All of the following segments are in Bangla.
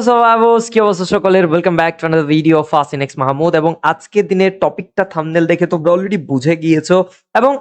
সাবাবস কি অবস্থা সকলের ওয়েলকাম ব্যাক টু মাহমুদ এবং আজকের দিনের টপিকটা দেখে অলরেডি বুঝে গিয়েছো এবং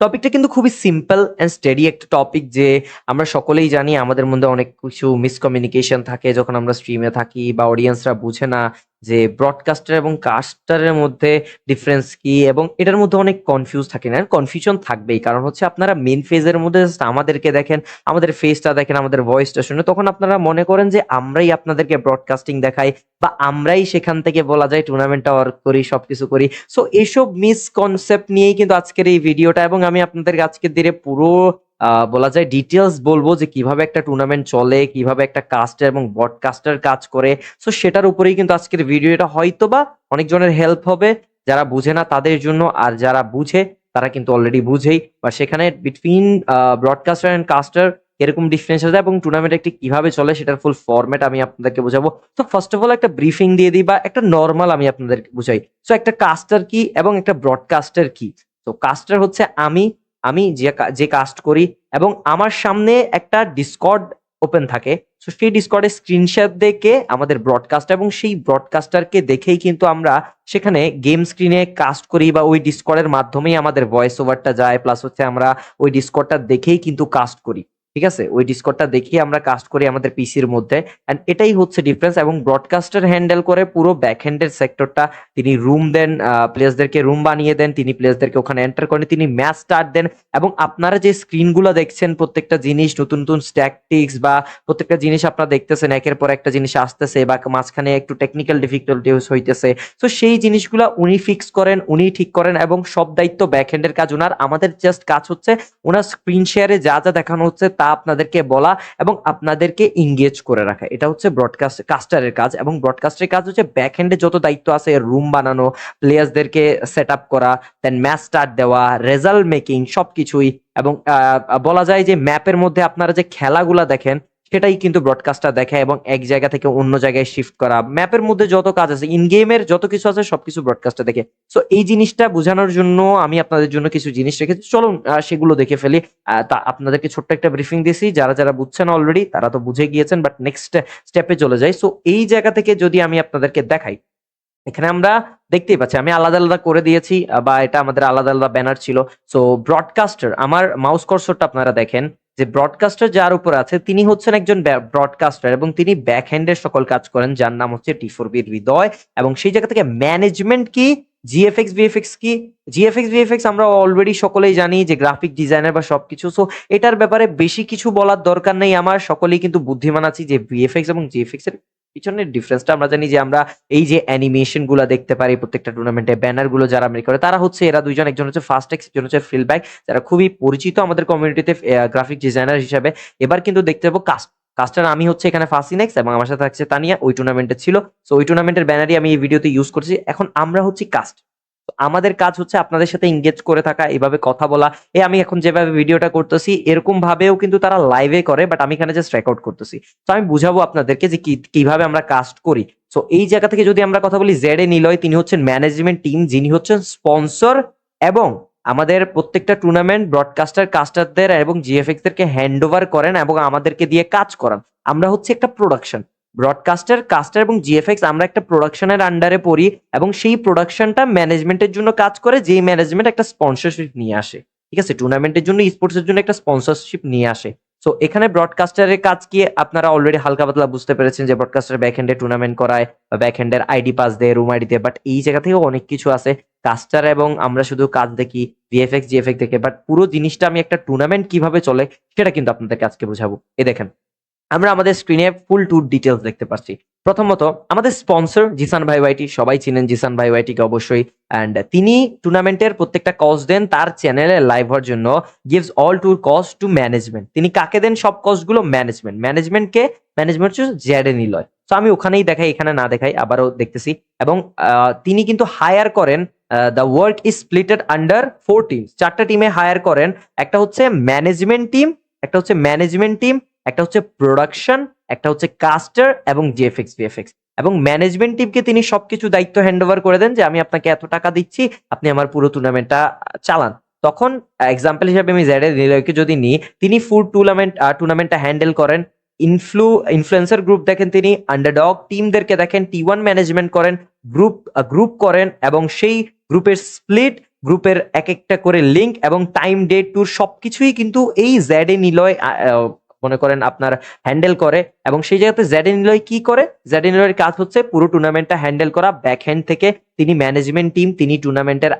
টপিকটা কিন্তু খুবই সিম্পল অ্যান্ড স্টেডি একটা টপিক যে আমরা সকলেই জানি আমাদের মধ্যে অনেক কিছু মিসকমিউনিকেশন থাকে যখন আমরা স্ট্রিমে থাকি বা অডিয়েন্সরা বুঝে না যে ব্রডকাস্টার এবং কাস্টারের মধ্যে ডিফারেন্স কি এবং এটার মধ্যে অনেক কনফিউজ থাকে না কনফিউশন থাকবেই। কারণ হচ্ছে আপনারা মেন ফেজের মধ্যে just আমাদেরকে দেখেন, আমাদের ফেসটা দেখেন, আমাদের ভয়েসটা শুনে, তখন আপনারা মনে করেন যে আমরাই আপনাদেরকে ব্রডকাস্টিং দেখাই বা আমরাই সেখান থেকে বলা যায় টুর্নামেন্টটা ওয়ার্ক করি, সবকিছু করি। সো এইসব মিসকনসেপ্ট নিয়েই কিন্তু আজকের এই ভিডিওটা এবং আমি আপনাদেরকে আজকের দিনে পুরো বলা যায় ডিটেলস বলব যে কীভাবে একটা টুর্নামেন্ট চলে, কীভাবে একটা কাস্টার এবং বডকাস্টার কাজ করে। সো সেটার উপরেই কিন্তু আজকের ভিডিওটা হয়তো বা অনেকজনের হেল্প হবে। যারা বুঝে না তাদের জন্য, আর যারা বুঝে তারা কিন্তু অলরেডি বুঝেই। বা সেখানে বিটুইন ব্রডকাস্টার অ্যান্ড কাস্টার এরকম ডিফারেন্স আছে এবং টুর্নামেন্ট একটি কীভাবে চলে সেটার ফুল ফরম্যাট আমি আপনাদেরকে বোঝাবো। তো ফার্স্ট অফ অল একটা ব্রিফিং দিয়ে দিই বা একটা নর্মাল আমি আপনাদেরকে বুঝাই। সো একটা কাস্টার কি এবং একটা ব্রডকাস্টার কি? তো কাস্টার হচ্ছে আমি আমি যে যে কাস্ট করি এবং আমার সামনে একটা ডিসকর্ড ওপেন থাকে। সো সেই ডিসকর্ডের স্ক্রিনশট দেখে আমাদের ব্রডকাস্ট এবং সেই ব্রডকাস্টারকে দেখেই কিন্তু আমরা সেখানে গেম স্ক্রিনে কাস্ট করি বা ওই ডিসকর্ডের মাধ্যমেই আমাদের ভয়েস ওভারটা যায়। প্লাস হচ্ছে আমরা ওই ডিসকর্ডটা দেখেই কিন্তু কাস্ট করি। ঠিক আছে? ওই ডিসকর্ডটা দেখেই আমরা কাস্ট করি আমাদের পিসির মধ্যে। এন্ড এটাই হচ্ছে ডিফারেন্স এবং ব্রডকাস্টার হ্যান্ডেল করে পুরো ব্যাক হ্যান্ডের সেক্টরটা তিনি রুম দেন প্লেয়ার্সদেরকে রুম বানিয়ে দেন, তিনি প্লেয়ার্সদেরকে ওখানে এন্টার করেন, তিনি ম্যাচ স্টার্ট দেন এবং আপনারা যে স্ক্রিনগুলো দেখছেন, প্রত্যেকটা জিনিস, নতুন নতুন স্ট্যাকটিক্স বা প্রত্যেকটা জিনিস আপনারা দেখতেছেন, একের পর একটা জিনিস আসতেছে বা মাঝখানে একটু টেকনিক্যাল ডিফিকাল্টি হইতেছে। তো সেই জিনিসগুলো উনি ফিক্স করেন, উনি ঠিক করেন এবং সব দায়িত্ব ব্যাক হ্যান্ডের কাজ। ওনার, আমাদের জাস্ট কাজ হচ্ছে, ওনার স্ক্রিন শেয়ারে যা যা দেখানো হচ্ছে, তা আপনাদেরকে বলা এবং আপনাদেরকে ইঙ্গেজ করে রাখা। এটা হচ্ছে ব্রডকাস্ট কাস্টারের কাজ এবং ব্রডকাস্টের কাজ হচ্ছে ব্যাক হ্যান্ডে যত দায়িত্ব আছে রুম বানানো প্লেয়ার্সদেরকে সেট আপ করা দেন ম্যাচ স্টার্ট দেওয়া রেজাল্ট মেকিং সবকিছুই এবং বলা যায় যে ম্যাপের মধ্যে আপনারা যে খেলাগুলা দেখেন সেটাই কিন্তু ব্রডকাস্টটা দেখে এবং এক জায়গা থেকে অন্য জায়গায় শিফট করা। ম্যাপের মধ্যে যত কাজ আছে ইন গেমের যত কিছু আছে, সবকিছু ব্রডকাস্টে দেখে। সো এই জিনিসটা বোঝানোর জন্য আমি আপনাদের জন্য কিছু জিনিস রেখেছি। চলুন সেগুলো দেখে ফেলি। তা আপনাদেরকে ছোট্ট একটা ব্রিফিং দিয়েছি। যারা যারা বুঝছেন অলরেডি তারা তো বুঝে গিয়েছেন বাট নেক্সট স্টেপে চলে যাই। সো এই জায়গা থেকে যদি আমি আপনাদেরকে দেখাই, এখানে আমরা দেখতেই পাচ্ছি, আমি আলাদা আলাদা করে দিয়েছি, বা এটা আমাদের আলাদা আলাদা ব্যানার ছিল। সো ব্রডকাস্টার আমার মাউস কর্সরটা আপনারা দেখেন। যে ব্রডকাস্টার যার উপর আছে, তিনি হচ্ছেন একজন ব্রডকাস্টার এবং তিনি ব্যাকহ্যান্ডের সকল কাজ করেন, যার নাম হচ্ছে টি ফোর বি হৃদয় এবং সেই জায়গা থেকে ম্যানেজমেন্ট কি জিএফএক্স ভিএফএক্স কি? জিএফএক্স ভিএফএক্স আমরা অলরেডি সকলেই জানি যে গ্রাফিক ডিজাইনার বা সবকিছু সো এটার ব্যাপারে বেশি কিছু বলার দরকার নেই আমার, সকলেই কিন্তু বুদ্ধিমান আছি যে ভিএফএক্স এবং জিএফএক্স এর পিছনের ডিফারেন্সটা আমরা জানি যে আমরা এই যে অ্যানিমেশনগুলো দেখতে পারি, প্রত্যেকটা টুর্নামেন্টে ব্যানারগুলো যারা মেরে করে, তারা হচ্ছে এরা দুইজন, একজন হচ্ছে ফার্স্ট এক্স একজন হচ্ছে ফিল ব্যাক যারা খুবই পরিচিত আমাদের কমিউনিটিতে গ্রাফিক ডিজাইনার হিসাবে। এবার কিন্তু দেখতে পাবো কাস্ট কাস্টার আমি হচ্ছে এখানে ফাসিনেক্স এবং আমার সাথে থাকছে তানিয়া ওই টুর্নামেন্টে ছিল। সো ওই টুর্নামেন্টের ব্যানারই আমি এই ভিডিওতে ইউজ করছি। এখন আমরা হচ্ছি কাস্ট আমাদের কাজ হচ্ছে আপনাদের সাথে এঙ্গেজ করে থাকা, এভাবে কথা বলা। এ আমি এখন যেভাবে ভিডিওটা করতেছি, এরকম ভাবেও কিন্তু তারা লাইভে করে বাট আমি এখানে জাস্ট রেকর্ড করতেছি। তো আমি বুঝাবো আপনাদেরকে যে কীভাবে আমরা কাস্ট করি। সো এই জায়গা থেকে যদি আমরা কথা বলি জেড এ নিলয় তিনি হচ্ছেন ম্যানেজমেন্ট টিম যিনি হচ্ছেন স্পন্সর এবং আমাদের প্রত্যেকটা টুর্নামেন্ট ব্রডকাস্টার কাস্টারদের এবং জিএফএক্স দেরকে হ্যান্ড ওভার করেন এবং আমাদেরকে দিয়ে কাজ করান। আমরা হচ্ছে একটা প্রোডাকশন ব্রডকাস্টার কাস্টার এবং জিএফএক্স আমরা একটা প্রোডাকশনের আন্ডারে পড়ি এবং সেই প্রোডাকশনটা ম্যানেজমেন্টের জন্য কাজ করে, যেই ম্যানেজমেন্ট একটা স্পন্সরশিপ নিয়ে আসে। ঠিক আছে? টুর্নামেন্টের জন্য স্পোর্টসের জন্য একটা স্পন্সরশিপ নিয়ে আসে। সো এখানে ব্রডকাস্টারের কাজ কি? আপনারা অলরেডি হালকা পাতলা বুঝতে পেরেছেন যে ব্রডকাস্টার ব্যাক হ্যান্ডে টুর্নামেন্ট করায় বা ব্যাক হ্যান্ডের আইডি পাস দেয় রুম আইডি দেয় বাট এই জায়গা থেকেও অনেক কিছু আছে। কাস্টার এবং আমরা শুধু কাজ দেখি ভিএফএক্স জিএফএক্স দেখে বাট পুরো জিনিসটা আমি একটা টুর্নামেন্ট কীভাবে চলে, সেটা কিন্তু আপনাদেরকে আজকে বোঝাবো। এ দেখেন আমরা আমাদের স্ক্রিনে ফুল ট্যুর ডিটেলস দেখতে পাচ্ছি প্রথমত, আমাদের স্পন্সর জিসান ভাই ওয়াইটি সবাই চিনেন জিসান ভাই ওয়াইটিকে অবশ্যই। অ্যান্ড তিনি টুর্নামেন্টের প্রত্যেকটা কস্ট দেন তার চ্যানেলে লাইভ হওয়ার জন্য gives all tour cost to management তিনি কাকে দেন? সব কস্টগুলো ম্যানেজমেন্ট ম্যানেজমেন্টকে ম্যানেজমেন্ট হচ্ছে জেডে নিলয় তো আমি ওখানেই দেখাই, এখানে না দেখাই, আবারও দেখতেছি। এবং তিনি কিন্তু হায়ার করেন the work is splitted under four team চারটা টিমে হায়ার করেন, একটা হচ্ছে ম্যানেজমেন্ট টিম একটা হচ্ছে ম্যানেজমেন্ট টিম একটা হচ্ছে প্রোডাকশন একটা হচ্ছে কাস্টার এবং জিএফএক্স ভিএফএক্স এবং মনে করেন আপনার হ্যান্ডেল করে এবং সেই জায়গাতে জেড ইলয় কি করে? জেড ইলয়ের কাজ হচ্ছে পুরো টুর্নামেন্টটা হ্যান্ডেল করা। ব্যাক হ্যান্ড থেকে তিনি ম্যানেজমেন্ট টিম তিনি টুর্নামেন্টের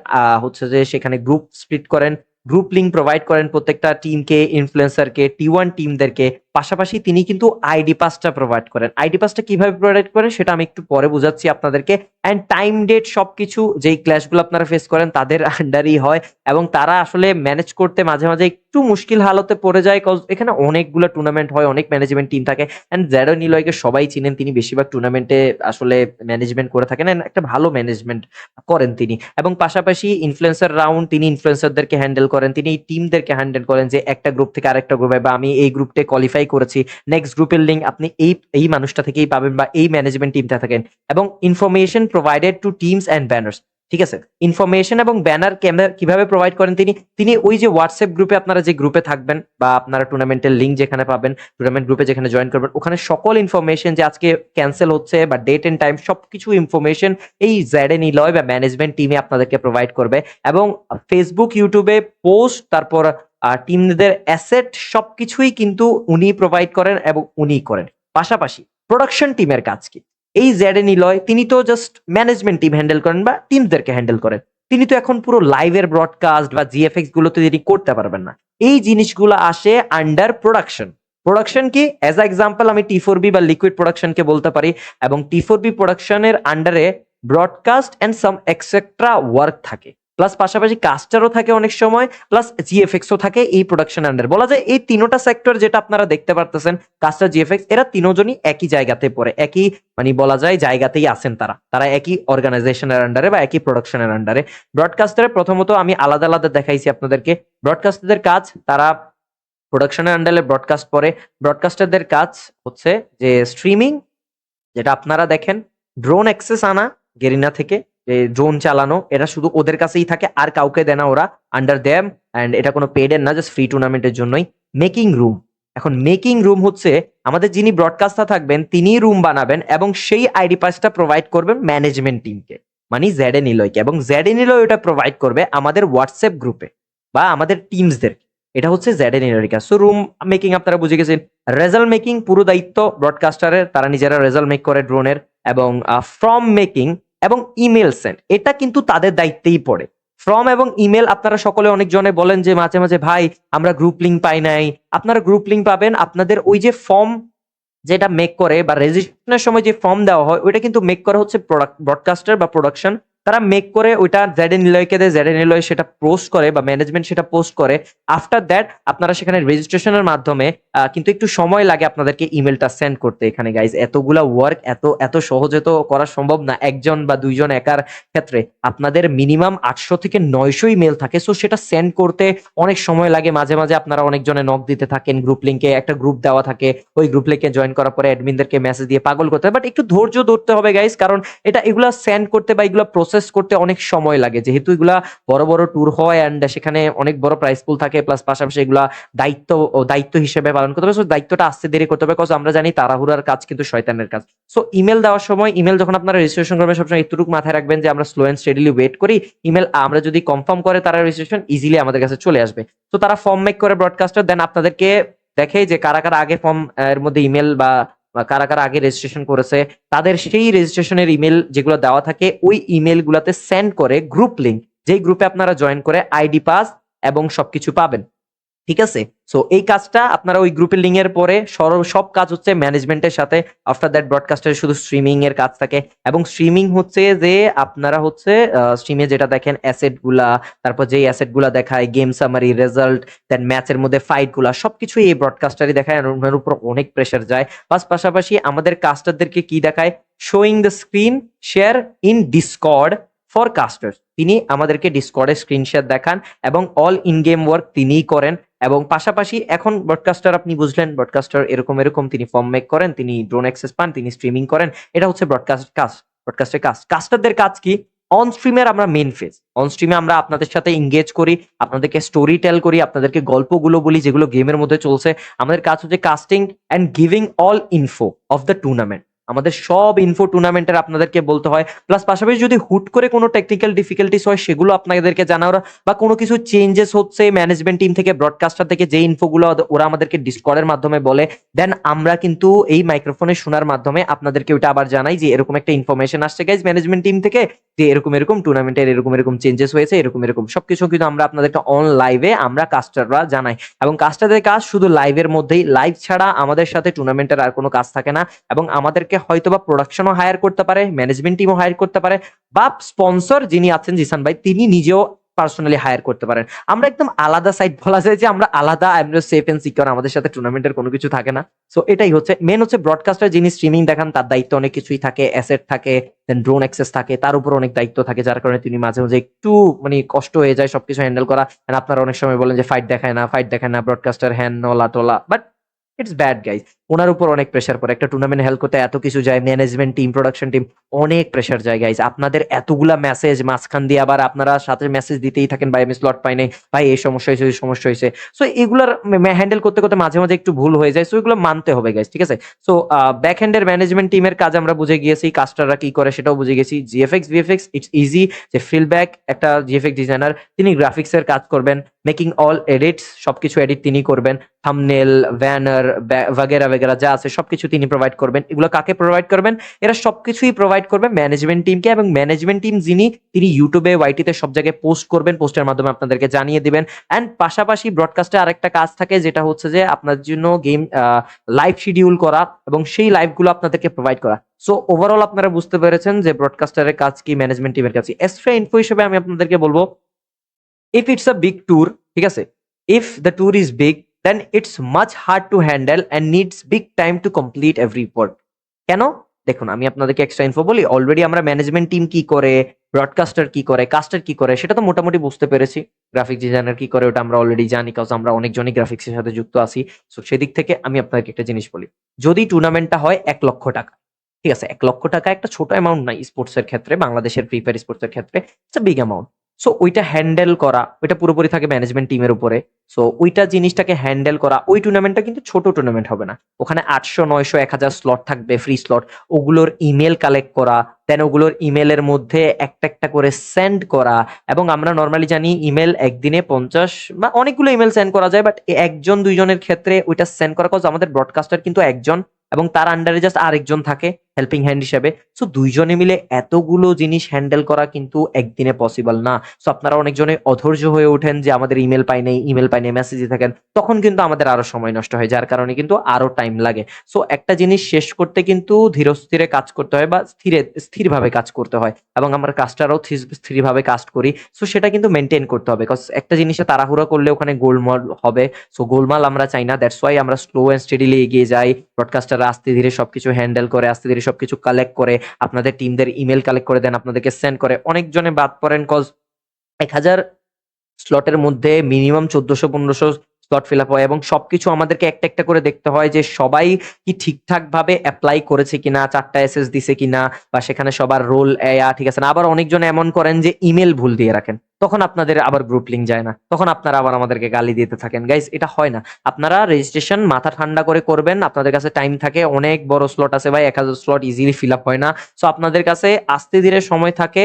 হচ্ছে যে সেখানে গ্রুপ স্প্লিট করেন। গ্রুপ লিঙ্ক প্রোভাইড করেন প্রত্যেকটা টিমকে ইনফ্লুয়েন্সারকে টি ওয়ান টিমদেরকে পাশাপাশি তিনি কিন্তু আইডি পাসটা প্রোভাইড করেন। আইডি পাসটা কীভাবে প্রোভাইড করেন সেটা আমি একটু পরে বোঝাচ্ছি আপনাদেরকে। অ্যান্ড টাইম ডেট সবকিছু যেই ক্লাসগুলো আপনারা ফেস করেন তাদের আন্ডারই হয় এবং তারা আসলে ম্যানেজ করতে মাঝে মাঝে একটু মুশকিল হালতে পড়ে যায় কজ এখানে অনেকগুলো টুর্নামেন্ট হয়, অনেক ম্যানেজমেন্ট টিম থাকে। অ্যান্ড জ্যাডো নিলয়কে সবাই চিনেন, তিনি বেশিরভাগ টুর্নামেন্টে আসলে ম্যানেজমেন্ট করে থাকেন and একটা ভালো ম্যানেজমেন্ট করেন তিনি। এবং পাশাপাশি ইনফ্লুয়েন্সার রাউন্ড তিনি ইনফ্লুয়েন্সারদেরকে হ্যান্ডেল করেন, তিনি টিমদেরকে হ্যান্ডেল করেন যে একটা গ্রুপ থেকে আরেকটা গ্রুপে বা আমি এই গ্রুপটে কোয়ালিফাই করেছি। নেক্সট গ্রুপের লিঙ্ক আপনি এই এই মানুষটা থেকেই পাবেন বা এই ম্যানেজমেন্ট টিমটা থাকেন। এবং information provided to teams and banners ঠিক আছে? ইনফরমেশন এবং ব্যানার কীভাবে প্রোভাইড করেন তিনি? তিনি ওই যে হোয়াটসঅ্যাপ গ্রুপে আপনারা যে গ্রুপে থাকবেন বা আপনারা টুর্নামেন্টের লিঙ্ক যেখানে পাবেন টুর্নামেন্ট গ্রুপে যেখানে জয়েন করবেন, ওখানে সকল ইনফরমেশন যে আজকে ক্যান্সেল হচ্ছে বা ডেট এন্ড টাইম সবকিছু ইনফরমেশন এই জ্যাডে নিলয় বা ম্যানেজমেন্ট টিমে আপনাদেরকে প্রোভাইড করবে। এবং ফেসবুক ইউটিউবে পোস্ট তারপর টিমদের অ্যাসেট সবকিছুই কিন্তু উনি প্রোভাইড করেন এবং উনি করেন। পাশাপাশি প্রোডাকশন টিমের কাজ কি? এই জ্যাডে নিলয়, তিনি তো জাস্ট ম্যানেজমেন্ট টিম হ্যান্ডেল করেন বা টিমদেরকে হ্যান্ডেল করেন। তিনি তো এখন পুরো লাইভের ব্রডকাস্ট বা জিএফএক্সগুলো তো তিনি করতে পারবেন না। এই জিনিসগুলো আসে আন্ডার প্রোডাকশন প্রোডাকশন কি? অ্যাজ আ এক্সাম্পল আমি টি ফোর বি বা লিকুইড প্রোডাকশনকে বলতে পারি এবং টি ফোর বি প্রোডাকশনের আন্ডারে broadcast and some extra work থাকে। প্লাস পাশাপাশি কাস্টারও থাকে অনেক সময় প্লাস জিএফএক্সও থাকে এই প্রোডাকশন আন্ডার বলা যায় এই তিনোটা সেক্টর যেটা আপনারা দেখতে পারতেছেন কাস্টার জিএফএক্স এরা তিনোজনই একই জায়গাতে পড়ে, একই মানে বলা যায় জায়গাতেই আছেন তারা। তারা একই অর্গানাইজেশনের আন্ডারে বা একই প্রোডাকশনের আন্ডারে ব্রডকাস্টারে প্রথমত আমি আলাদা আলাদা দেখাইছি আপনাদেরকে। ব্রডকাস্টারদের কাজ, তারা প্রোডাকশনের আন্ডারে ব্রডকাস্ট পরে ব্রডকাস্টারদের কাজ হচ্ছে যে স্ট্রিমিং যেটা আপনারা দেখেন ড্রোন অ্যাক্সেস আনা, গেরিনা থেকে। যে ড্রোন চালানো, এটা শুধু ওদের কাছেই থাকে, আর কাউকে দেয় না ওরা আন্ডার দেম অ্যান্ড এটা কোনো পেডের না জাস্ট ফ্রি টুর্নামেন্টের জন্যই। মেকিং রুম এখন মেকিং রুম হচ্ছে, আমাদের যিনি ব্রডকাস্টার থাকবেন তিনি রুম বানাবেন, এবং সেই আইডি পাসটা প্রোভাইড করবেন ম্যানেজমেন্ট টিমকে মানে জেডে নিলয়কে, এবং জেডে নিলয় ওটা প্রোভাইড করবে আমাদের হোয়াটসঅ্যাপ গ্রুপে বা আমাদের টিমসদের এটা হচ্ছে জেডে নিলয়ের কাজ সো রুম মেকিং আপনারা বুঝে গেছেন রেজাল্ট মেকিং পুরো দায়িত্ব ব্রডকাস্টারের তারা নিজেরা রেজাল্ট মেক করে ড্রোনের এবং ফ্রম মেকিং এবং ইমেল সেন্ড। এটা কিন্তু তাদের দায়িত্বেই পড়ে। ফ্রম এবং ইমেল আপনারা সকলে অনেক জনে বলেন যে মাঝে মাঝে, ভাই, আমরা গ্রুপ লিঙ্ক পাই নাই। আপনারা গ্রুপ লিঙ্ক পাবেন। আপনাদের ওই যে ফর্ম যেটা মেক করে বা রেজিস্ট্রেশনের সময় যে ফর্ম দেওয়া হয়, ওইটা কিন্তু মেক করা হচ্ছে ব্রডকাস্টার বা প্রোডাকশন তারা মেক করে ওইটা জেডে নিলয়কে দেয় জেডে নিলয় সেটা পোস্ট করে বা ম্যানেজমেন্ট সেটা পোস্ট করে। আফটার দ্যাট আপনারা সেখানে রেজিস্ট্রেশনের মাধ্যমে কিন্তু একটু সময় লাগে আপনাদেরকে ইমেলটা সেন্ড করতে এখানে গাইজ এতগুলা ওয়ার্ক এত এত সহজে তো করা সম্ভব না একজন বা দুইজন একার ক্ষেত্রে। আপনাদের মিনিমাম আটশো থেকে নয়শো ইমেল থাকে সো সেটা সেন্ড করতে অনেক সময় লাগে। মাঝে মাঝে আপনারা অনেকজনে নক দিতে থাকেন গ্রুপ লিঙ্কে একটা গ্রুপ দেওয়া থাকে। ওই গ্রুপ লিঙ্কে জয়েন করার পরে অ্যাডমিনদেরকে মেসেজ দিয়ে পাগল করতে হয়। বাট একটু ধৈর্য ধরতে হবে গাইজ কারণ এটা এগুলা সেন্ড করতে বা এগুলা প্রসেস করতে অনেক সময় লাগে। যেহেতু এগুলা বড় বড় ট্যুর হয় অ্যান্ড সেখানে অনেক বড় প্রাইস পুল থাকে প্লাস পাশাপাশি এগুলা দায়িত্ব দায়িত্ব হিসেবে পালন করতে হবে। সো দায়িত্বটা আসতে দেরি করতে হবে বিকজ আমরা জানি তাড়াহুড়ার কাজ কিন্তু শয়তানের কাজ। সো ইমেল দেওয়ার সময় ইমেল যখন আপনারা রেজিস্ট্রেশন করবেন, সবসময় একটুটুকু মাথায় রাখবেন যে আমরা স্লো অ্যান্ড স্টেডিলি ওয়েট করি। ইমেল আমরা যদি কনফার্ম করে তারা রেজিস্ট্রেশন ইজিলি আমাদের কাছে চলে আসবে। তো তারা ফর্ম মেক করে ব্রডকাস্টার দেন আপনাদেরকে দেখে যে কারা কারা আগে ফর্ম এর মধ্যে ইমেল বা কারা কারা আগে রেজিস্ট্রেশন করেছে, তাদের সেই রেজিস্ট্রেশনের ইমেল যেগুলো দেওয়া থাকে, ওই ইমেল গুলাতে সেন্ড করে গ্রুপ লিঙ্ক যেই গ্রুপে আপনারা জয়েন করে আইডি পাস এবং সবকিছু পাবেন। ঠিক আছে? সো এই কাজটা আপনারা ওই গ্রুপের লিঙ্ক এর পরে সব কাজ হচ্ছে ম্যানেজমেন্টের সাথে আফটার দ্যাট ব্রডকাস্টের শুধু স্ট্রিমিং এর কাজ থাকে। এবং স্ট্রিমিং হচ্ছে যে আপনারা হচ্ছে স্ট্রিমে যেটা দেখেন অ্যাসেটগুলা, তারপর যেই অ্যাসেটগুলা দেখায় গেম সামারি রেজাল্ট দেন ম্যাচের মধ্যে ফাইটগুলা সবকিছু এই ব্রডকাস্টারই দেখায়। ওনার উপর অনেক প্রেশার যায়। প্লাস পাশাপাশি আমাদের কাস্টারদেরকে কি দেখায়? Showing the screen share in Discord for casters তিনি আমাদেরকে ডিসকর্ডে স্ক্রিনশট দেখান এবং অল ইন গেম ওয়ার্ক তিনিই করেন এবং পাশাপাশি এখন ব্রডকাস্টার আপনি বুঝলেন ব্রডকাস্টার এরকম এরকম তিনি ফর্ম মেক করেন, তিনি ড্রোন অ্যাক্সেস পান, তিনি স্ট্রিমিং করেন, এটা হচ্ছে ব্রডকাস্ট কাজ ব্রডকাস্টের কাজ কাস্টারদের কাজ কি? অন স্ট্রিমের আমরা মেন ফেজ অন স্ট্রিমে আমরা আপনাদের সাথে এঙ্গেজ করি, আপনাদেরকে স্টোরি টেল করি, আপনাদেরকে গল্পগুলো বলি যেগুলো গেমের মধ্যে চলছে। আমাদের কাজ হচ্ছে casting and giving all info of the tournament আমাদের সব ইনফো টুর্নামেন্টের আপনাদেরকে বলতে হয়। প্লাস পাশাপাশি যদি হুট করে কোনো টেকনিক্যাল ডিফিকাল্টিস হয়, সেগুলো আপনাদেরকে জানাওয়া বা কোনো কিছু চেঞ্জেস হচ্ছে ম্যানেজমেন্ট টিম থেকে ব্রডকাস্টার থেকে যে ইনফোগুলো ওরা আমাদেরকে ডিসকর্ডের মাধ্যমে বলে দেন আমরা কিন্তু এই মাইক্রোফোনে শোনার মাধ্যমে আপনাদেরকে ওইটা আবার জানাই যে, এরকম একটা ইনফরমেশন আসছে। গাইজ ম্যানেজমেন্ট টিম থেকে যে এরকম এরকম টুর্নামেন্টের এরকম এরকম চেঞ্জেস হয়েছে, এরকম এরকম সবকিছু কিন্তু আমরা আপনাদেরকে অন লাইভে আমরা কাস্টাররা জানাই। এবং কাস্টারদের কাজ শুধু লাইভের মধ্যেই লাইভ ছাড়া আমাদের সাথে টুর্নামেন্টের আর কোনো কাজ থাকে না। এবং আমাদেরকে হয়তো বা প্রোডাকশনও হায়ার করতে পারে ম্যানেজমেন্ট টিমও হায়ার করতে পারে, বা স্পন্সর যিনি আছেন জিসান ভাই, তিনি নিজেও পার্সোনালি হায়ার করতে পারেন। আমরা একদম আলাদা সাইড বলা যায় যে আমরা আলাদা আমরা সেফ এন্ড সিকিউর আমাদের সাথে টুর্নামেন্টের কোনো কিছু থাকে না। সো এটাই হচ্ছে মেন হচ্ছে ব্রডকাস্টার যিনি স্ট্রিমিং দেখান, তার দায়িত্ব অনেক কিছুই থাকে অ্যাসেট থাকে দেন ড্রোন অ্যাক্সেস থাকে, তার উপর অনেক দায়িত্ব থাকে, যার কারণে তিনি মাঝে মাঝে একটু মানে কষ্ট হয়ে যায় সবকিছু হ্যান্ডেল করা। আপনারা অনেক সময় বলেন যে ফাইট দেখায় না ফাইট দেখায় না ব্রডকাস্টার হ্যান নলা টোলা বাট ইটস ব্যাড গাইজ ওনার উপর অনেক প্রেশার পড়ে। একটা টুর্নামেন্ট হেল্প করতে এত কিছু যায় ম্যানেজমেন্ট টিম প্রোডাকশন টিম অনেক প্রেশার যায় গাইজ আপনাদের এতগুলা মেসেজ মাঝখান দিয়ে আবার আপনারা সাথে মেসেজ দিতেই থাকেন, ভাই, আমি স্লট পাই নাই। ভাই, এই সমস্যা হয়েছে সমস্যা হয়েছে। সো এগুলার হ্যান্ডেল করতে করতে মাঝে মাঝে একটু ভুল হয়ে যায়। সো এগুলো মানতে হবে গাইজ ঠিক আছে? সো ব্যাক হ্যান্ডের ম্যানেজমেন্ট টিমের কাজ আমরা বুঝে গিয়েছি কাস্টাররা কি করে সেটাও বুঝে গেছি। জিএফএক্স ভিএফএক্স ইটস ইজি যে ফিলব্যাক একটা জিএফএক্স ডিজাইনার তিনি গ্রাফিক্স এর কাজ করবেন মেকিং অল এডিটস সবকিছু এডিট তিনি করবেন। থামনেল ব্যানার বাগেরা বাগেরা যা আছে সবকিছু তিনি প্রোভাইড করবেন। এগুলো কাকে প্রোভাইড করবেন? এরা সবকিছুই প্রোভাইড করবে ম্যানেজমেন্ট টিমকে এবং ম্যানেজমেন্ট টিম যিনি, তিনি ইউটিউবে ওয়াইটিতে সব জায়গায় পোস্ট করবেন পোস্টের মাধ্যমে আপনাদেরকে জানিয়ে দিবেন। অ্যান্ড পাশাপাশি ব্রডকাস্টে আরেকটা কাজ থাকে, যেটা হচ্ছে যে আপনার জন্য গেম লাইভ শিডিউল করা এবং সেই লাইভগুলো আপনাদেরকে প্রোভাইড করা। সো ওভারঅল আপনারা বুঝতে পেরেছেন যে ব্রডকাস্টারের কাজ কি ম্যানেজমেন্ট টিমের কাজ কি। এক্সট্রা ইনফো হিসেবে আমি আপনাদেরকে বলব if it's a big tour ঠিক আছে? If the tour is big then it's much hard to handle and needs big time to complete every report কেন? দেখুন, আমি আপনাদেরকে এক্সট্রা ইনফো বলি অলরেডি আমরা ম্যানেজমেন্ট টিম কি করে ব্রডকাস্টার কি করে কাস্টার কি করে, সেটা তো মোটামুটি বুঝতে পেরেছি। গ্রাফিক ডিজাইনার কি করে, ওটা আমরা অলরেডি জানি কাজ আমরা অনেকজনই গ্রাফিক্সের সাথে যুক্ত আছি। সো সেদিক থেকে আমি আপনাকে একটা জিনিস বলি, যদি টুর্নামেন্টটা হয় এক লক্ষ টাকা, ঠিক আছে? এক লক্ষ টাকা একটা ছোট অ্যামাউন্ট নাই স্পোর্টস এর ক্ষেত্রে, বাংলাদেশের ফ্রি ফায়ার স্পোর্টস এর ক্ষেত্রে ইটস বিগ অ্যামাউন্ট সো ওইটা হ্যান্ডেল করা, ওইটা পুরোপুরি থাকে ম্যানেজমেন্ট টিমের উপরে। সো ওইটা জিনিসটাকে হ্যান্ডেল করা, ওই টুর্নামেন্টটা কিন্তু ছোট টুর্নামেন্ট হবে না। ওখানে আটশো, নয়শো, এক হাজার স্লট থাকবে ফ্রি স্লট ওগুলোর ইমেল কালেক্ট করা দেন ওগুলোর ইমেলের মধ্যে একটা একটা করে সেন্ড করা, এবং আমরা নর্মালি জানি ইমেল একদিনে পঞ্চাশ বা অনেকগুলো ইমেল সেন্ড করা যায় বাট একজন, দুইজনের ক্ষেত্রে ওইটা সেন্ড করা কজ আমাদের ব্রডকাস্টার কিন্তু একজন, এবং তার আন্ডারে জাস্ট আরেকজন থাকে। হেল্পিং হ্যান্ড হিসাবে। সো দুইজনে মিলে এতগুলো জিনিস হ্যান্ডেল করা কিন্তু একদিনে পসিবল না। সো আপনারা অনেকজনে অধৈর্য হয়ে ওঠেন যে আমাদের ইমেল পাই নেই ইমেল পাই নেই মেসেজে থাকেন। তখন কিন্তু আমাদের আরও সময় নষ্ট হয়, যার কারণে কিন্তু আরও টাইম লাগে। সো একটা জিনিস শেষ করতে কিন্তু ধীরস্থিরে কাজ করতে হয় বা স্থিরে, স্থিরভাবে কাজ করতে হয়। এবং আমরা কাজটারও স্থিরভাবে কাজ করি। সো সেটা কিন্তু মেনটেন করতে হবে। বিকজ একটা জিনিসে তাড়াহুড়ো করলে ওখানে গোলমাল হবে। সো গোলমাল আমরা চাই না। দ্যাটস ওয়াই আমরা স্লো অ্যান্ড স্টেডিলি এগিয়ে যাই। ব্রডকাস্টাররা আস্তে ধীরে সবকিছু হ্যান্ডেল করে, আস্তে ধীরে সবকিছু কালেক্ট করে, আপনাদের টিমদের ইমেল কালেক্ট করে দেন, আপনাদেরকে সেন্ড করে। অনেকজনে বাদ পড়েন কজ এক হাজার স্লটের মধ্যে মিনিমাম চোদ্দশো, পনেরোশো স্লট ফিল আপ হয় এবং সবকিছু আমাদেরকে একটা একটা করে দেখতে হয় যে সবাই কি ঠিকঠাক ভাবে অ্যাপ্লাই করেছে কিনা, চারটা এসএস দিছে কিনা বা সেখানে সবার রোল ঠিক আছে না। আবার অনেকজন এমন করেন যে ইমেল ভুল দিয়ে রাখেন। তখন আপনাদের আবার গ্রুপ লিঙ্ক যায় না। তখন আপনারা আবার আমাদেরকে গালি দিতে থাকেন। গাইজ এটা হয় না। আপনারা রেজিস্ট্রেশন মাথা ঠান্ডা করে করবেন। আপনাদের কাছে টাইম থাকে। অনেক বড় স্লট আছে ভাই। এক হাজার স্লট ইজিলি ফিল আপ হয় না। সো আপনাদের কাছে আস্তে ধীরে সময় থাকে।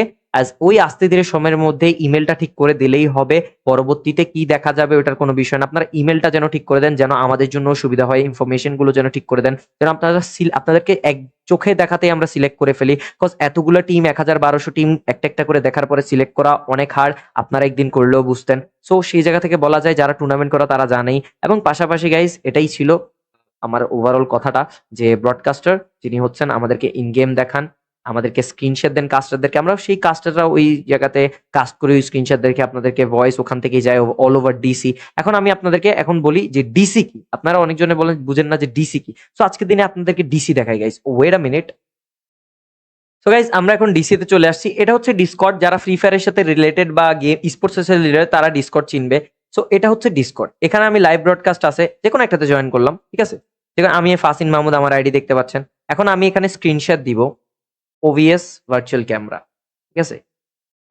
ওই আস্তে ধীরে সময়ের মধ্যে ইমেলটা ঠিক করে দিলেই হবে। পরবর্তীতে কি দেখা যাবে ওটার কোনো বিষয় না। আপনারা ইমেলটা যেন ঠিক করে দেন, যেন আমাদের জন্য সুবিধা হয়। ইনফরমেশনগুলো যেন ঠিক করে দেন। যেন আপনারা আপনাদেরকে এক চোখে দেখাতেই আমরা সিলেক্ট করে ফেলি। বিকজ এতগুলো টিম এক হাজার বারোশো টিম একটা একটা করে দেখার পরে সিলেক্ট করা অনেক হার আপনারা একদিন করলেও বুঝতেন। সো সেই জায়গা থেকে বলা যায়, যারা টুর্নামেন্ট করা তারা জানেই। এবং পাশাপাশি গাইজ এটাই ছিল আমার ওভারঅল কথাটা যে ব্রডকাস্টার যিনি হচ্ছেন, আমাদেরকে ইন গেম দেখান। আমাদেরকে স্ক্রিনশট দেন কাস্টারদেরকে আমরা সেই কাস্টাররা ওই জায়গাতে কাস্ট করে ওই স্ক্রিনশট দেখে আপনাদেরকে ভয়েস ওখান থেকেই যায় অল ওভার ডিসি এখন আমি আপনাদেরকে এখন বলি যে ডিসি কি? আপনারা অনেকজনে বলেন, বুঝেন না যে ডিসি কি? সো আজকের দিনে আপনাদেরকে ডিসি দেখাই guys wait a minute so guys আমরা এখন ডিসি তে চলে আসছি। এটা হচ্ছে ডিসকর্ড যারা ফ্রি ফায়ারের সাথে রিলেটেড বা গেম স্পোর্টসের সাথে রিলেটেড তারা ডিসকর্ড চিনবে। সো এটা হচ্ছে ডিসকর্ড এখানে আমি লাইভ ব্রডকাস্ট আছে। যে কোনো একটাতে জয়েন করলাম, ঠিক আছে? আমি ফাসিন মাহমুদ, আমার আইডি দেখতে পাচ্ছেন। এখন আমি এখানে স্ক্রিনশট দিব। ওভিএস ভার্চুয়াল ক্যামেরা ঠিক আছে?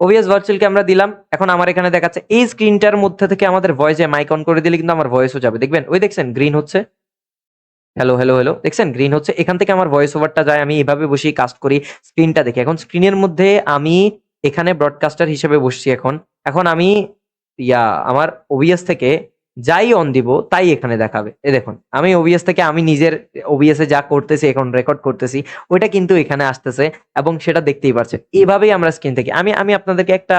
ওবিএস ভার্চুয়াল ক্যামেরা দিলাম, এখন আমার এখানে দেখাচ্ছে, এই স্ক্রিনটার মধ্যে থেকে আমাদের ভয়েসে মাইক অন করে দিলে কিন্তু আমার ভয়েসও যাবে, দেখবেন? ওই দেখছেন গ্রিন হচ্ছে। হ্যালো হ্যালো হ্যালো দেখছেন? গ্রিন হচ্ছে, এখান থেকে আমার ভয়েস ওভারটা যায়, আমি এভাবে বসেই কাস্ট করি স্ক্রিনটা দেখি। এখন স্ক্রিনের মধ্যে আমি এখানে ব্রডকাস্টার হিসেবে বসছি এখন। এখন আমি, ইয়া, আমার ওবিএস থেকে যাই অন দিব, তাই এখানে দেখাবে। এ দেখুন, আমি ওবিএস থেকে আমি নিজের ওবিএস যা করতেছি এখন রেকর্ড করতেছি, ওইটা কিন্তু এখানে আসতেছে এবং সেটা দেখতেই পাচ্ছেন এভাবেই আমরা স্ক্রিন থেকে, আমি আমি আপনাদেরকে একটা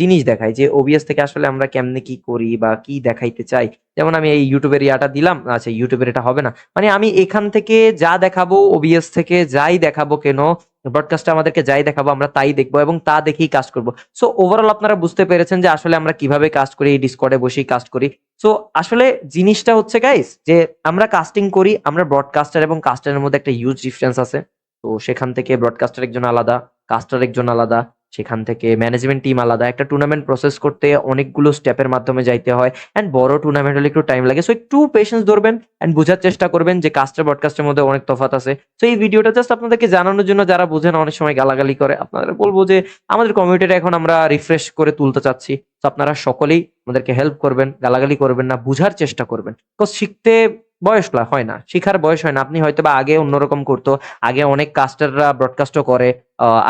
জিনিস দেখাই যে ওবিএস থেকে আসলে আমরা কেমনে কি করি বা কি দেখাইতে চাই। যেমন আমি এই ইউটিউবের ইয়াটা দিলাম আচ্ছা ইউটিউবের এটা হবে না। মানে আমি এখান থেকে যা দেখাবো ওবিএস থেকে যাই দেখাবো কেন ব্রডকাস্টে আমাদেরকে যাই দেখাবো, আমরা তাই দেখব এবং তা দেখেই কাজ করব। সো ওভারঅল আপনারা বুঝতে পেরেছেন যে আসলে আমরা কীভাবে কাজ করি, এই ডিসকর্ডে বসেই কাজ করি। সো আসলে জিনিসটা হচ্ছে গাইস যে আমরা কাস্টিং করি, আমরা ব্রডকাস্টার এবং কাস্টারের মধ্যে একটা হিউজ ডিফারেন্স আছে। তো সেখান থেকে ব্রডকাস্টার একজন আলাদা কাস্টার একজন আলাদা সেখান থেকে ম্যানেজমেন্ট টিম আলাদা। একটা টুর্নামেন্ট প্রসেস করতে অনেকগুলো স্টেপের মাধ্যমে যাইতে হয়। অ্যান্ড বড় টুর্নামেন্ট হলে একটু টাইম লাগে। সো একটু পেশেন্স ধরবেন অ্যান্ড বোঝার চেষ্টা করবেন যে কাস্টার ব্রডকাস্টের মধ্যে অনেক তফাৎ আছে। তো এই ভিডিওটা জাস্ট আপনাদেরকে জানানোর জন্য যারা বোঝেন, অনেক সময় গালাগালি করে, আপনাদের বলব যে আমাদের কমিউনিটিটা এখন আমরা রিফ্রেশ করে তুলতে চাচ্ছি। তো আপনারা সকলেই আমাদেরকে হেল্প করবেন, গালাগালি করবেন না, বুঝার চেষ্টা করবেন। তো শিখতে বয়স হয় না। শিখার বয়স হয় না। আপনি হয়তো বা আগে অন্যরকম করতো, আগে অনেক কাস্টাররা ব্রডকাস্টও করে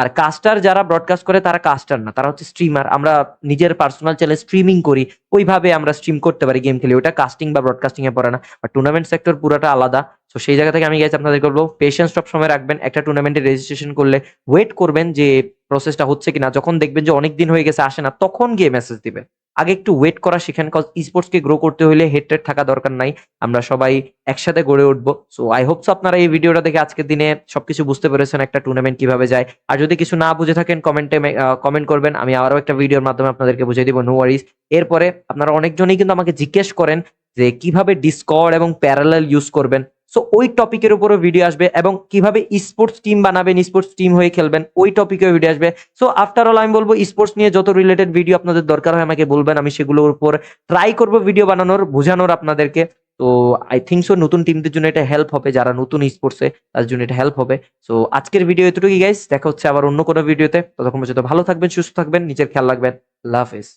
আর কাস্টার যারা ব্রডকাস্ট করে তারা কাস্টার না, তারা হচ্ছে স্ট্রিমার আমরা নিজের পার্সোনাল চ্যানেল স্ট্রিমিং করি, ওইভাবে আমরা স্ট্রিম করতে পারি গেম খেলি। ওটা কাস্টিং বা ব্রডকাস্টিং এ পড়ে না। বা টুর্নামেন্ট সেক্টর পুরোটা আলাদা। তো সেই জায়গা থেকে আমি গেছি আপনাদের বলব পেশেন্স সব সময় রাখবেন। একটা টুর্নামেন্টে রেজিস্ট্রেশন করলে ওয়েট করবেন যে প্রসেসটা হচ্ছে কিনা। যখন দেখবেন যে অনেক দিন হয়ে গেছে, আসে না, তখন গিয়ে মেসেজ দিবেন। আগে একটু ওয়েট করা শিখেন কজ স্পোর্টসকে গ্রো করতে হলে হেড থাকা দরকার নাই। আমরা সবাই একসাথে গড়ে উঠবো। সো আই হোপস আপনারা এই ভিডিওটা দেখে আজকের দিনে সবকিছু বুঝতে পেরেছেন একটা টুর্নামেন্ট কীভাবে যায়। আর যদি কিছু না বুঝে থাকেন কমেন্টে কমেন্ট করবেন। আমি আরও একটা ভিডিওর মাধ্যমে আপনাদেরকে বুঝিয়ে দিব নো ওয়ারিজ এরপরে আপনারা অনেকজনই কিন্তু আমাকে জিজ্ঞেস করেন যে কীভাবে ডিসকর্ড এবং প্যারালাল ইউজ করবেন। সো ওই টপিকের উপরও ভিডিও আসবে এবং কীভাবে স্পোর্টস টিম বানাবেন স্পোর্টস টিম হয়ে খেলবেন, ওই টপিকেও ভিডিও আসবে। সো আফটার অল আমি বলব স্পোর্টস নিয়ে যত রিলেটেড ভিডিও আপনাদের দরকার হয় আমাকে বলবেন, আমি সেগুলোর উপর ট্রাই করব ভিডিও বানানোর, বোঝানোর আপনাদেরকে। তো আই থিঙ্ক সো নতুন টিমদের জন্য এটা হেল্প হবে, যারা নতুন স্পোর্টসে তার জন্য এটা হেল্প হবে। সো আজকের ভিডিও এতটুকুই গাইস দেখা হচ্ছে আবার অন্য কোনো ভিডিওতে ততক্ষণ পর্যন্ত ভালো থাকবেন, সুস্থ থাকবেন, নিজের খেয়াল রাখবেন। আল্লাহ হাফেজ।